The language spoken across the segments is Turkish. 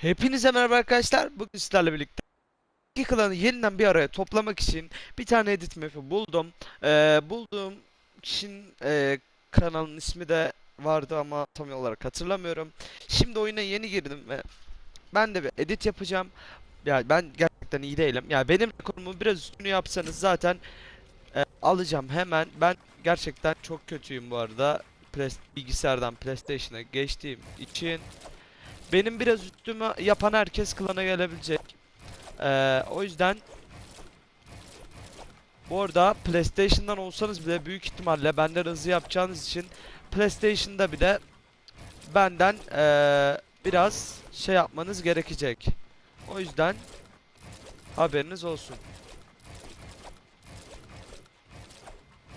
Hepinize merhaba arkadaşlar. Bugün sizlerle birlikte iki klanı yeniden bir araya toplamak için bir tane edit map'i buldum. Ee, bulduğum kişinin e, kanalının ismi de vardı ama tam olarak hatırlamıyorum. Şimdi oyuna yeni girdim ve ben de bir edit yapacağım. Ya ben gerçekten iyi değilim. Ya benim rekorumu biraz üstünü yapsanız zaten e, alacağım hemen. Ben gerçekten çok kötüyüm bu arada. Ples- bilgisayardan PlayStation'a geçtiğim için benim biraz üstümü yapan herkes klana gelebilecek. Ee, o yüzden bu arada PlayStation'dan olsanız bile büyük ihtimalle benden hızlı yapacağınız için PlayStation'da bile benden ee, biraz şey yapmanız gerekecek. O yüzden haberiniz olsun.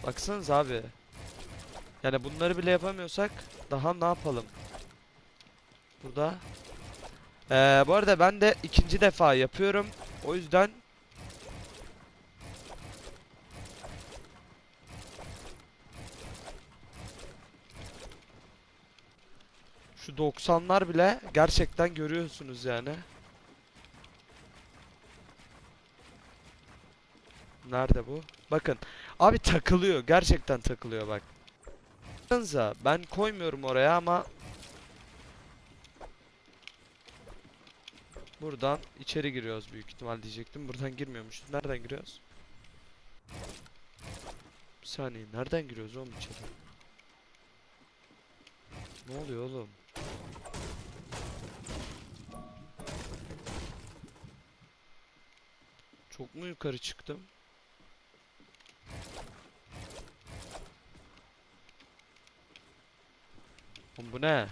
Baksanız abi. Yani bunları bile yapamıyorsak daha ne yapalım? Burada. Ee, bu arada ben de ikinci defa yapıyorum. O yüzden şu 90'lar bile gerçekten görüyorsunuz yani. Nerede bu? Bakın. Abi takılıyor. Gerçekten takılıyor bak. Ben koymuyorum oraya ama Buradan içeri giriyoruz büyük ihtimal diyecektim. Buradan girmiyormuşuz. Nereden giriyoruz? Bir saniye. Nereden giriyoruz oğlum içeri? Ne oluyor oğlum? Çok mu yukarı çıktım? Oğlum bu ne?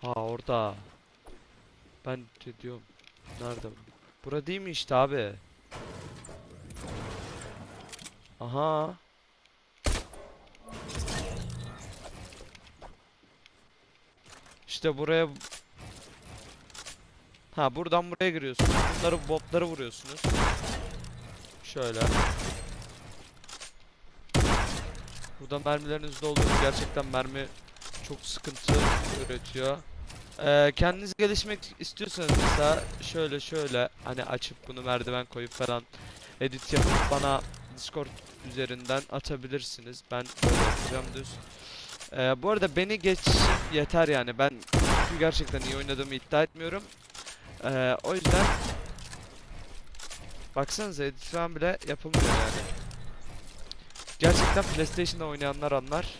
Ha orada. Ben de diyorum. Nerede bu? Bura değil mi işte abi? Aha. İşte buraya Ha buradan buraya giriyorsunuz. Bunları botları vuruyorsunuz. Şöyle. Burada mermilerinizi doldurun. Gerçekten mermi çok sıkıntı üretiyor. Ee, kendiniz gelişmek istiyorsanız mesela şöyle şöyle hani açıp bunu merdiven koyup falan edit yapıp bana Discord üzerinden atabilirsiniz. Ben yapacağım düz. Ee, bu arada beni geç yeter yani. Ben gerçekten iyi oynadığımı iddia etmiyorum. Ee, o yüzden baksanıza edit falan bile yapılmıyor yani. Gerçekten PlayStation'da oynayanlar anlar.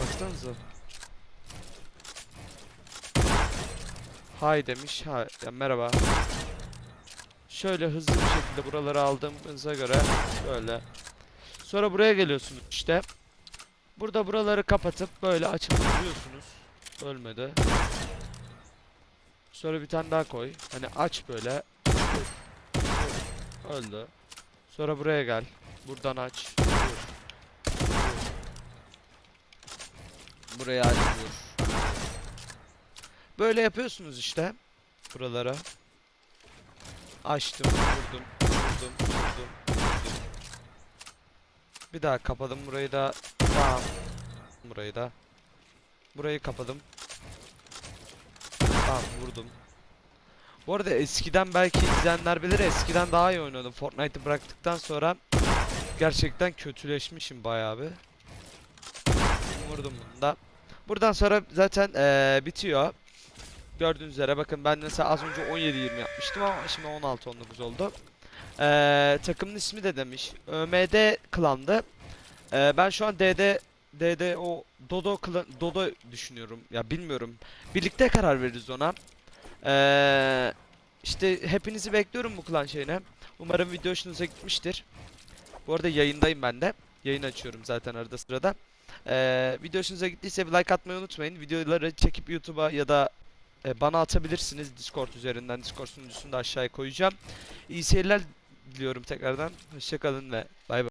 Baksanıza. Hay demiş. Ha, ya merhaba. Şöyle hızlı bir şekilde buraları aldığımıza göre böyle. Sonra buraya geliyorsunuz işte. Burada buraları kapatıp böyle açıp duruyorsunuz. Ölmedi. Sonra bir tane daha koy. Hani aç böyle. Öldü. Sonra buraya gel. Buradan aç. Buraya aç vur. Böyle yapıyorsunuz işte. Buralara. Açtım, vurdum, vurdum, vurdum, vurdum. Bir daha kapadım burayı da. Tamam. Burayı da. Burayı kapadım. Tamam vurdum. Bu arada eskiden belki izleyenler bilir eskiden daha iyi oynadım. Fortnite'ı bıraktıktan sonra gerçekten kötüleşmişim bayağı bir. Vurdum bunu da. Buradan sonra zaten eee, bitiyor. Gördüğünüz üzere bakın ben mesela az önce 17-20 yapmıştım ama şimdi 16-19 oldu. Eee takımın ismi de demiş. ÖMD klandı. Eee, ben şu an DD DD o Dodo klan, Dodo düşünüyorum. Ya bilmiyorum. Birlikte karar veririz ona. Eee işte hepinizi bekliyorum bu klan şeyine. Umarım video hoşunuza gitmiştir. Bu arada yayındayım ben de. Yayın açıyorum zaten arada sırada. Eee video hoşunuza gittiyse bir like atmayı unutmayın. Videoları çekip YouTube'a ya da e, bana atabilirsiniz Discord üzerinden. Discord sunucusunu da aşağıya koyacağım. İyi seyirler diliyorum tekrardan. Hoşçakalın ve bay bay.